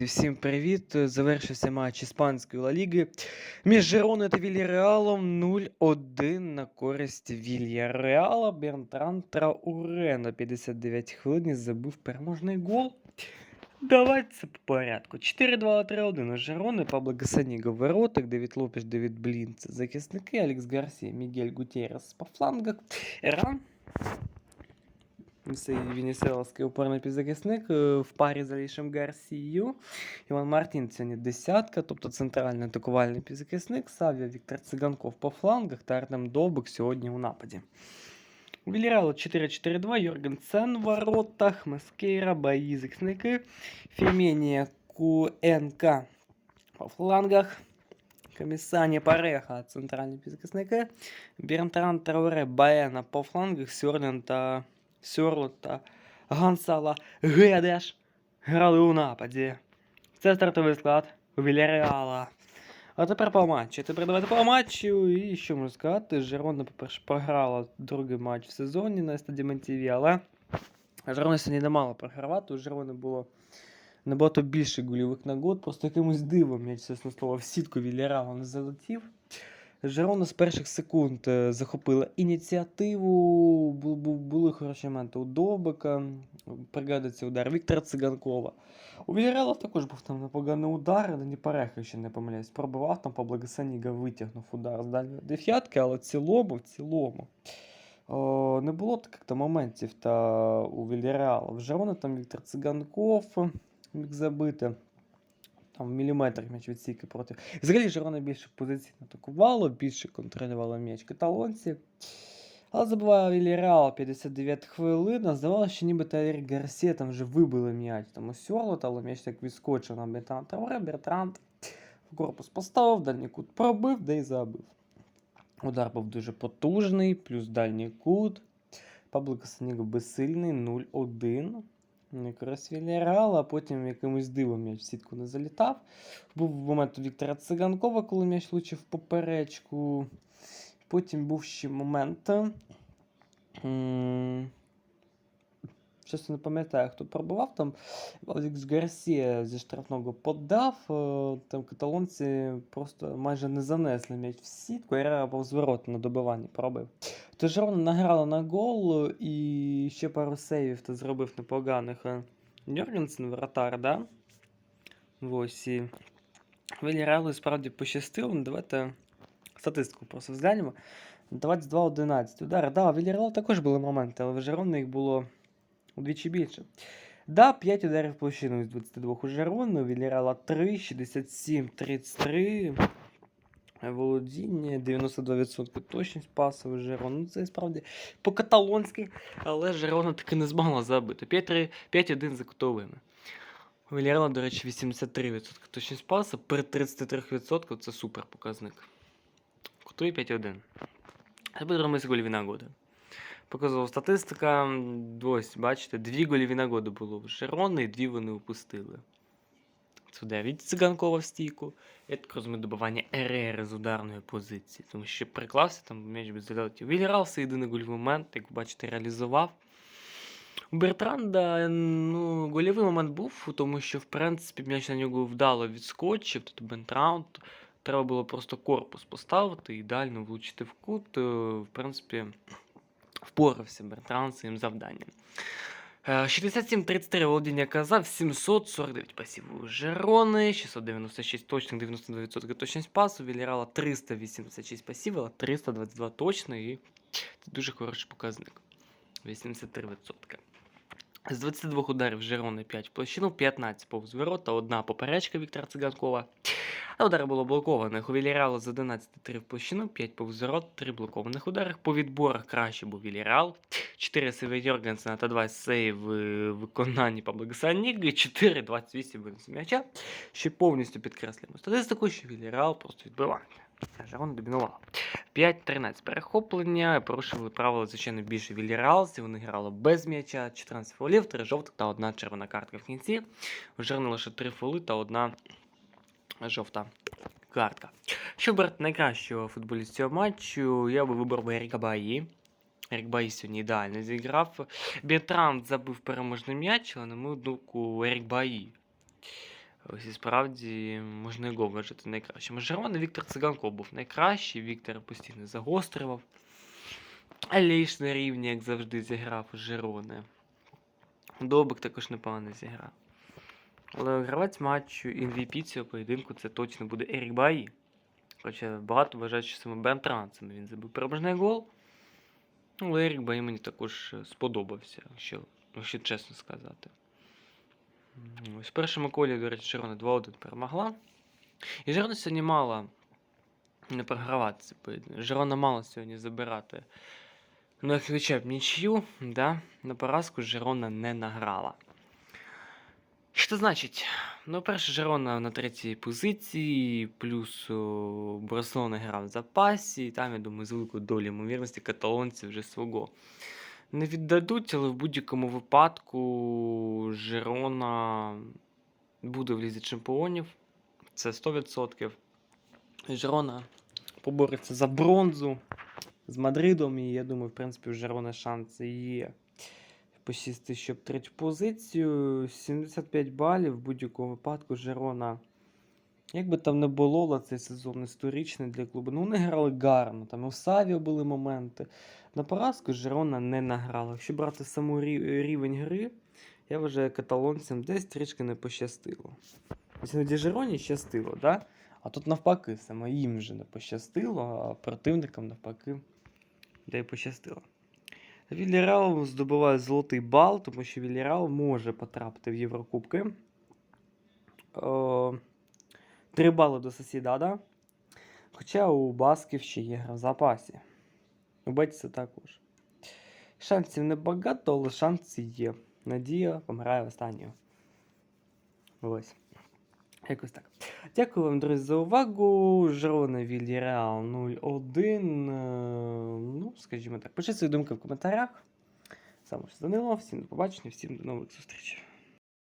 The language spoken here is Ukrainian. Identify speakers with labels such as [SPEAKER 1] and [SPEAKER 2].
[SPEAKER 1] Всім привіт! Завершився матч іспанської Ла Ліги між Жероною та Вільяреалом 0-1 на користь Вільяреала. Бернтран Трауре на 59 хвилині забив переможний гол. Давайте по порядку. 4-2-3-1 у Жерони, Пабло Гасаніго в воротах, Девід Лопеш, Девід Блін це захисники, Алекс Гарсія, Мігель Гутєрес по флангах, Еран цей венесуелський опорний півзахисник е, в парі з Алішем Гарсією. Іван Мартін не десятка, тобто центральний атакувальний півзахисник, Савія Віктор Циганков по флангах. Та Артем Довбик сьогодні у нападі. У Вільярело 4-4-2, Йоргенсен в воротах, Маскейра, Баї захисники, Феменія Куенка по флангах, Комісані Пареха центральні півзахисники, Бернтран Трауре Баена по флангах, Сьорлен та Сьорло та Гансала Гедеш грали у нападі. Це стартовий склад у Вільяреала. А тепер по матчі. Тепер давайте по матчу. І що можу сказати? Жерона, по-перше, програла другий матч в сезоні на стадіон ТВ, але Жерона сьогодні не мала програвати. У Жерони було набагато більше гольових нагод. Просто якимось дивом, я чесно слово, в сітку Вільяреала не залетів. Жерона з перших секунд е, захопила ініціативу. Бу- бу- Були хороші моменти у Довбика. Пригадується удар Віктора Циганкова. У Вільярела також був там непоганий удар, не Пареха, ще не помиляюсь. Пробивав там по Благосаніга витягнув удар з дальньої дев'ятки, але в цілому, в цілому. О, не було таких то моментів та у Вільяреала. В Жерона там Віктор Циганков міг забити. Там в міліметрах м'яч відсіки проти. Взагалі Жерона більше позиційно атакувало, більше контролювало м'яч каталонці. Але забуває Вільяреал 59 хвилин. Здавалося, що ніби Ерік Гарсія там вже вибили м'яч. Там у але м'яч так відскочив на Бертранд Травре. Бертранд в корпус поставив, дальній кут пробив, да й забив. Удар був дуже потужний, плюс дальній кут. Пабло Касаніго безсильний 0-1. Якраз Вільяреал, а потім якимось дивом м'яч в сітку не залітав. Був момент у Віктора Циганкова, коли м'яч влучив поперечку. Потім був ще момент. Щось не пам'ятаю, хто пробував там. Алекс Гарсія зі штрафного подав. е, Там каталонці просто майже не занесли м'яч в сітку, Реал був зворот на добиванні пробив. Тож Рона награла на гол і ще пару сейвів та зробив непоганих. е, вратар, да? Ось і Вільяреалу справді пощастило. Ну, Давайте статистику просто взглянемо. 22-11 удари. Да, у Вільяреала також були моменти, але в Жерони їх було удвічі більше. Да, 5 ударів площину із 22 у Жерони, у 3, 67, 33. Володіння, 92% точність пасу у Жерону. Ну, це справді по-каталонськи, але Жерона таки не змогла забити. 5-3 5-1 за кутовими. У до речі, 83% точність пасу, при 33% це супер показник. Кутові 5-1. Тепер робимося гольові нагоди. Показувала статистика. Ось, бачите, дві гольові нагоди було в Жерони, і дві вони упустили. Удар від Циганкова в стійку. Я так розумію, добивання РР з ударної позиції. Тому що приклався, там м'яч би залетів. Вільярал це єдиний гольовий момент, як бачите, реалізував. У Бертранда ну, гольовий момент був, тому що, в принципі, м'яч на нього вдало відскочив. Тобто Бертранд треба було просто корпус поставити ідеально влучити в кут. Е, В принципі, впорався Бертран з своїм завданням. Е, 67-33 володіння казав, 749 пасів у Жерони, 696 точних, 92% точність пасу, Вілірала 386 пасів, але 322 точно, і це дуже хороший показник. 83%. З 22 ударів Жерони 5 в площину, 15 повз ворота, одна поперечка Віктора Циганкова. А удари було блокованих. У Вільярала з 11 3 в площину, 5 повз ворот, 3 блокованих ударах. По відборах краще був Вільярал. 4 сейви Йоргенсена та 2 сейви в виконанні Пабло Гасаніги, 4 28 винесу м'яча, що повністю підкреслюємо статистику, що Вільярал просто відбиває. А Жерона домінувала. 5-13 перехоплення, порушили правила, звичайно, більше Вільяралці, вони грали без м'яча, 14 фолів, 3 жовтих та 1 червона картка в кінці. Жерони лише 3 фоли та 1 жовта картка. Щоб брати найкращого футболіста цього матчу, я би вибрав Еріка Баї. Ерік Баї сьогодні ідеально зіграв. Бертранд забив переможний м'яч, але на мою думку, Ерік Баї Ось і справді можна гол вважати найкращим. Жерона Віктор Циганков був найкращий, Віктор постійно загострював. Аліш на рівні, як завжди, зіграв у Жерони. Добик також непогано зіграв. Але гравець матчу MVP цього поєдинку це точно буде Ерік Баї. Хоча багато вважають, що саме Бен Трансом він забив переможний гол. Але Ерік Баї мені також сподобався, якщо, якщо чесно сказати. В першому колі, до речі, Жерона 2-1 перемогла. І Жерона сьогодні мала не програвати поєдинок. Жерона мала сьогодні забирати. Ну, як хоча б нічию, да? на поразку Жерона не награла. Що значить? Ну, перше, Жерона на третій позиції, плюс Барселона грав в запасі, і там, я думаю, з великою долею ймовірності каталонці вже свого не віддадуть, але в будь-якому випадку Жерона буде в лізі чемпіонів. Це 100%. Жерона побореться за бронзу з Мадридом, і я думаю, в принципі, у Жерона шанси є посісти щоб третю позицію. 75 балів в будь-якому випадку Жерона. Як би там не було, цей сезон історичний для клубу. Ну, вони грали гарно. Там в Савіо були моменти. На поразку Жерона не награла. Якщо брати саму рі- рівень гри, я вважаю, каталонцям десь трішки не пощастило. Ось Жероні щастило, да? а тут навпаки, саме їм вже не пощастило, а противникам навпаки, де й пощастило. Вільяреал здобуває золотий бал, тому що Вільяреал може потрапити в Єврокубки. Три бали до Сосідада. Хоча у Басків ще є гра в запасі. У також. Шансів небагато, але шанси є. Надія помирає в останню. Ось. Якось так. Дякую вам, друзі, за увагу. Жерона Вільяреал 0-1. Е, Ну, скажімо так. Пишіть свої думки в коментарях. Саме ж Данило. Всім до побачення, всім до нових зустрічей.